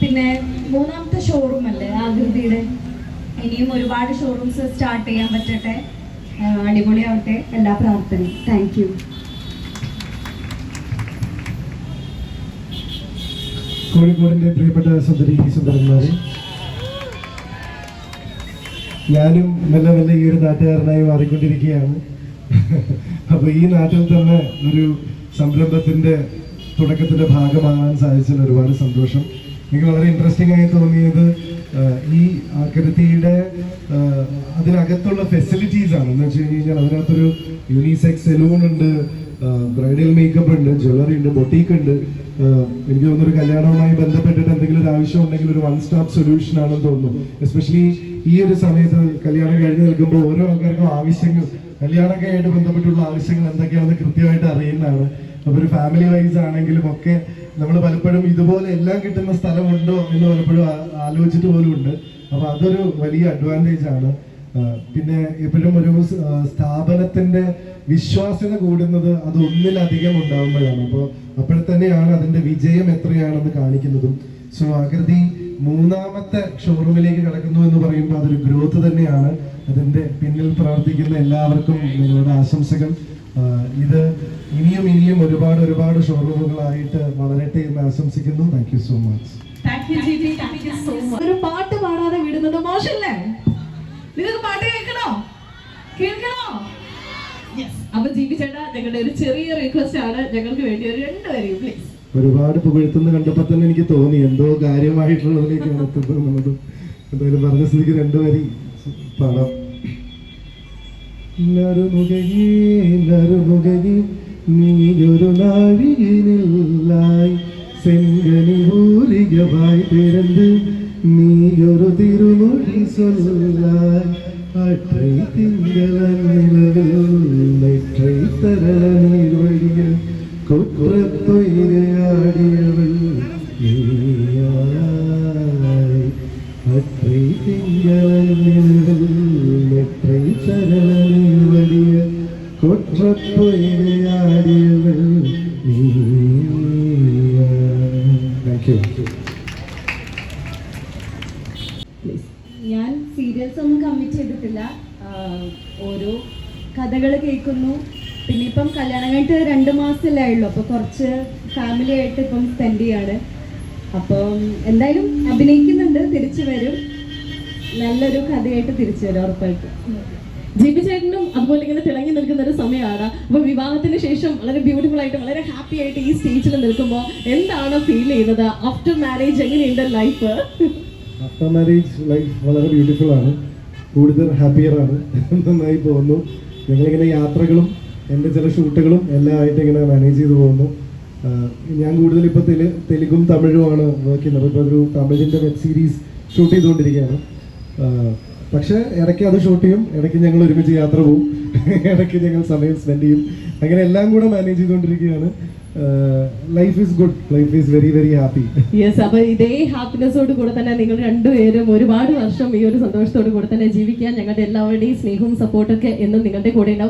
പിന്നെ മൂന്നാമത്തെ ഷോറൂം അല്ലേ ആകൃതിയുടെ? ഇനിയും ഒരുപാട് ഷോറൂംസ് സ്റ്റാർട്ട് ചെയ്യാൻ പറ്റട്ടെ. അടിപൊളിയാവട്ടെ എല്ലാ പ്രാർത്ഥനയും. താങ്ക് യു കോഴിക്കോടിന്റെ പ്രിയപ്പെട്ട സുന്ദരി സുന്ദരന്മാരെ ഞാനും മെല്ലെ മെല്ലെ ഈ ഒരു നാട്ടുകാരനായി മാറിക്കൊണ്ടിരിക്കുകയാണ്. അപ്പൊ ഈ നാട്ടിൽ തന്നെ ഒരു സംരംഭത്തിന്റെ തുടക്കത്തിന്റെ ഭാഗമാകാൻ സാധിച്ചതിൽ ഒരുപാട് സന്തോഷം. എനിക്ക് വളരെ ഇൻട്രസ്റ്റിംഗ് ആയി തോന്നിയത് ഈ ആകൃതിയുടെ അതിനകത്തുള്ള ഫെസിലിറ്റീസ് ആണ്. എന്ന് വെച്ച് കഴിഞ്ഞാൽ അതിനകത്തൊരു യൂണിസെക്സ് സെലൂൺ ഉണ്ട് ബ്രൈഡൽ മേക്കപ്പ് ഉണ്ട് ജ്വല്ലറി ഉണ്ട് ബൊട്ടീക്ക് ഉണ്ട്. എനിക്ക് തോന്നുന്നു ഒരു കല്യാണവുമായി ബന്ധപ്പെട്ടിട്ട് എന്തെങ്കിലും ഒരു ആവശ്യം ഉണ്ടെങ്കിൽ ഒരു വൺ സ്റ്റോപ്പ് സൊല്യൂഷൻ ആണെന്ന് തോന്നുന്നു. എസ്പെഷ്യലി ഈ ഒരു സമയത്ത് കല്യാണം കഴിഞ്ഞ് നിൽക്കുമ്പോൾ ഓരോ ആൾക്കാർക്കും ആവശ്യങ്ങൾ കല്യാണമൊക്കെ ആയിട്ട് ബന്ധപ്പെട്ടുള്ള ആവശ്യങ്ങൾ എന്തൊക്കെയാണെന്ന് കൃത്യമായിട്ട് അറിയുന്നതാണ്. അപ്പൊ ഒരു ഫാമിലി വൈസ് ആണെങ്കിലും ഒക്കെ നമ്മൾ പലപ്പോഴും ഇതുപോലെ എല്ലാം കിട്ടുന്ന സ്ഥലമുണ്ടോ എന്ന് പലപ്പോഴും ആലോചിച്ചിട്ട് പോലും ഉണ്ട്. അപ്പൊ അതൊരു വലിയ അഡ്വാന്റേജ് ആണ്. പിന്നെ എപ്പോഴും ഒരു സ്ഥാപനത്തിന്റെ വിശ്വാസ്യത കൂടുന്നത് അത് ഒന്നിലധികം ഉണ്ടാകുമ്പോഴാണ്. അപ്പോൾ അപ്പോൾ തന്നെയാണ് അതിന്റെ വിജയം എത്രയാണെന്ന് കാണിക്കുന്നതും. സോ ആകൃതി മൂന്നാമത്തെ ഷോറൂമിലേക്ക് കടക്കുന്നു എന്ന് പറയുമ്പോൾ അതൊരു ഗ്രോത്ത് തന്നെയാണ്. അതിന്റെ പിന്നിൽ പ്രവർത്തിക്കുന്ന എല്ലാവർക്കും നിങ്ങളുടെ ആശംസകൾ. ഇത് ഇനിയും ഇനിയും ഒരുപാട് ഒരുപാട് ഷോറൂമുകളായിട്ട് വളരട്ടെ എന്ന് ആശംസിക്കുന്നു. താങ്ക് യു സോ മച്ച് ഒരു പാട്ട് പാടാതെ വിടുന്നത് മോശമല്ലേ? നിങ്ങൾക്ക് പാട്ട് കേൾക്കണോ? കേൾക്കണോ? അപ്പൊ ചേട്ടാ ഞങ്ങളുടെ ഒരു ചെറിയ റിക്വസ്റ്റ് ആണ്. ഞങ്ങൾക്ക് വേണ്ടി ഒരു രണ്ടുപേരെയും പ്ലീസ് ഒരുപാട് പുകഴ്ത്തുന്ന കണ്ടപ്പോ തന്നെ എനിക്ക് തോന്നി. എന്തോ കാര്യമായിട്ടുള്ളതിലേക്കാണ് എത്തുന്നത് എന്നുള്ളത്. എന്തായാലും പറഞ്ഞ സ്ഥിതിക്ക് രണ്ടുപേരെയും വരി പാടാം. നറുമുഖയേ നറുമുഖയേ നീയൊരു നാഴികനില്ലായി செங்கனி ஊரிகவாய் பிறந்து நீயொரு திருமொழி சொல்லாய் அற்றை திங்களன் நிலவில் நெற்றை தரள நீர் வழியில் குற்ற ഞാൻ സീരിയൽസ് ഒന്നും കമ്മിറ്റ് ചെയ്തിട്ടില്ല. ഓരോ കഥകൾ കേൾക്കുന്നു. പിന്നെ ഇപ്പം കല്യാണം കഴിഞ്ഞിട്ട് രണ്ട് മാസമല്ലേ ഉള്ളൂ അപ്പോൾ കുറച്ച് ഫാമിലി ആയിട്ട് ഇപ്പം സ്പെൻഡ് ചെയ്യാണ്. അപ്പം എന്തായാലും അഭിനയിക്കുന്നുണ്ട്. തിരിച്ചു വരും. നല്ലൊരു കഥയായിട്ട് തിരിച്ചു വരും ഉറപ്പായിട്ടും. ജിബി ചേട്ടനും അതുപോലെ ഇങ്ങനെ തിളങ്ങി നിൽക്കുന്ന ഒരു സമയമാണ്. അപ്പൊ വിവാഹത്തിന് ശേഷം വളരെ ബ്യൂട്ടിഫുൾ ആയിട്ട് വളരെ ഹാപ്പി ആയിട്ട് ഈ സ്റ്റേജിൽ നിൽക്കുമ്പോൾ എന്താണ് ഫീൽ ചെയ്യുന്നത്? ആഫ്റ്റർ മാരേജ് എങ്ങനെയുണ്ട് ലൈഫ് ആഫ്റ്റർ മാരേജ് ലൈഫ് വളരെ ബ്യൂട്ടിഫുൾ ആണ്. കൂടുതൽ ഹാപ്പിയർ ആണ്. നന്നായി പോകുന്നു. ഞങ്ങളിങ്ങനെ യാത്രകളും എന്റെ ചില ഷൂട്ടുകളും എല്ലാം ആയിട്ട് ഇങ്ങനെ മാനേജ് ചെയ്തു പോകുന്നു. ഞാൻ കൂടുതൽ ഇപ്പോൾ തെലു തെലുഗും തമിഴുമാണ് വർക്ക് ചെയ്യുന്നത്. ഇപ്പോൾ ഒരു തമിഴിന്റെ വെബ് സീരീസ് ഷൂട്ട് ചെയ്തുകൊണ്ടിരിക്കുകയാണ്. പക്ഷേ ഇടയ്ക്ക് അത് ഷൂട്ട് ചെയ്യും ഇടയ്ക്ക് ഞങ്ങൾ ഒരുമിച്ച് യാത്ര പോവും ഇടയ്ക്ക് ഞങ്ങൾ സമയം സ്പെൻഡ് ചെയ്യും. അങ്ങനെ എല്ലാം കൂടെ മാനേജ് ചെയ്തുകൊണ്ടിരിക്കുകയാണ്. Life is good life is very very happy yes അപ്പൊ ഇതേ ഹാപ്പിനെസ്സോട് കൂടെ തന്നെ നിങ്ങൾ രണ്ടുപേരും ഒരുപാട് വർഷം ഈ ഒരു സന്തോഷത്തോട് കൂടെ തന്നെ ജീവിക്കാൻ ഞങ്ങളുടെ എല്ലാവരുടെയും സ്നേഹവും സപ്പോർട്ടൊക്കെ എന്നും നിങ്ങളുടെ കൂടെ ഉണ്ടാവും.